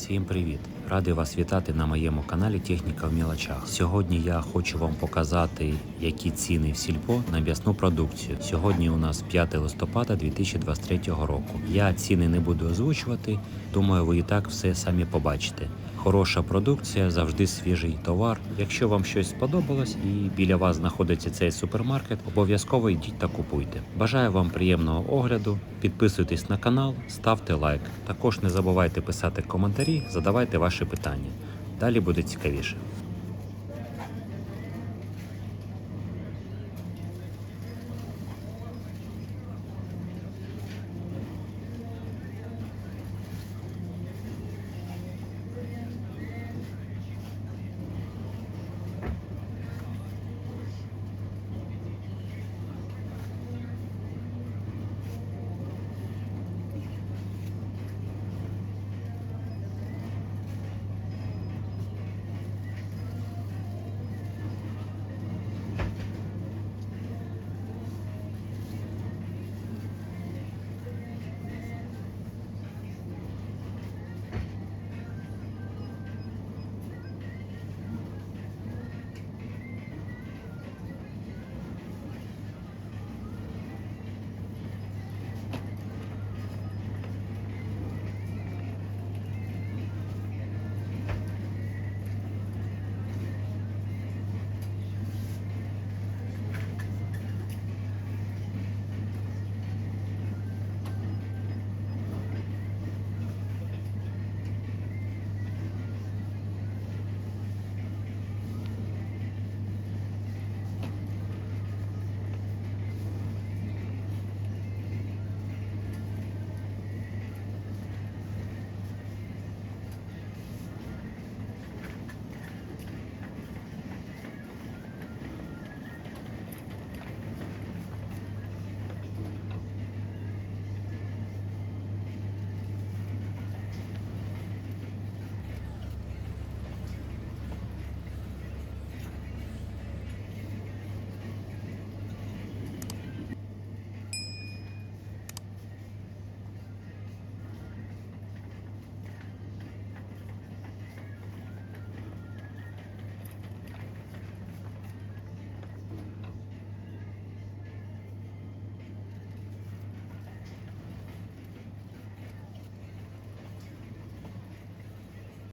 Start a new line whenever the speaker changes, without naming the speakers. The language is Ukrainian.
Всім привіт! Радий вас вітати на моєму каналі Техніка в мілочах. Сьогодні я хочу вам показати, які ціни в сільпо на м'ясну продукцію. Сьогодні у нас 5 листопада 2023 року. Я ціни не буду озвучувати. Думаю, ви і так все самі побачите. Хороша продукція, завжди свіжий товар. Якщо вам щось сподобалось і біля вас знаходиться цей супермаркет, обов'язково йдіть та купуйте. Бажаю вам приємного огляду. Підписуйтесь на канал, ставте лайк. Також не забувайте писати коментарі, задавайте ваші питання. Далі буде цікавіше.